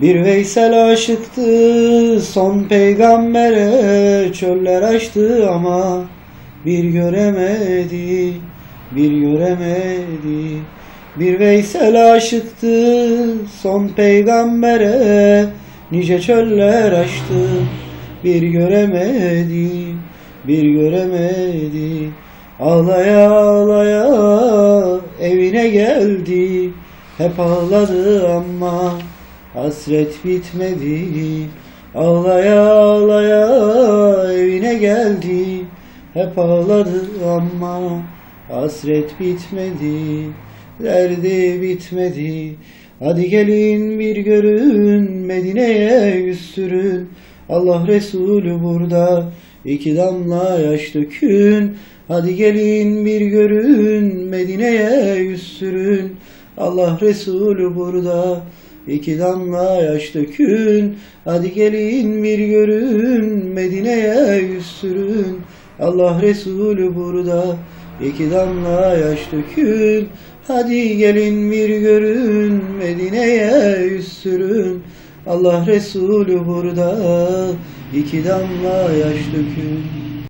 Bir Veysel aşıktı son peygambere çöller açtı ama bir göremedi, bir göremedi. Bir Veysel aşıktı son peygambere nice çöller açtı bir göremedi, bir göremedi. Ağlaya ağlaya evine geldi, hep ağladı ama hasret bitmedi. Ağlaya ağlaya evine geldi, hep ağladı ama hasret bitmedi. Derdi bitmedi. Hadi gelin bir görün Medine'ye yüz sürün. Allah Resulü burada iki damla yaş dökün. Hadi gelin bir görün Medine'ye yüz sürün. Allah Resulü burada iki damla yaş dökün. Hadi gelin bir görün Medine'ye yüz sürün. Allah Resulü burada iki damla yaş dökün. Hadi gelin bir görün Medine'ye yüz sürün. Allah Resulü burada iki damla yaş dökün.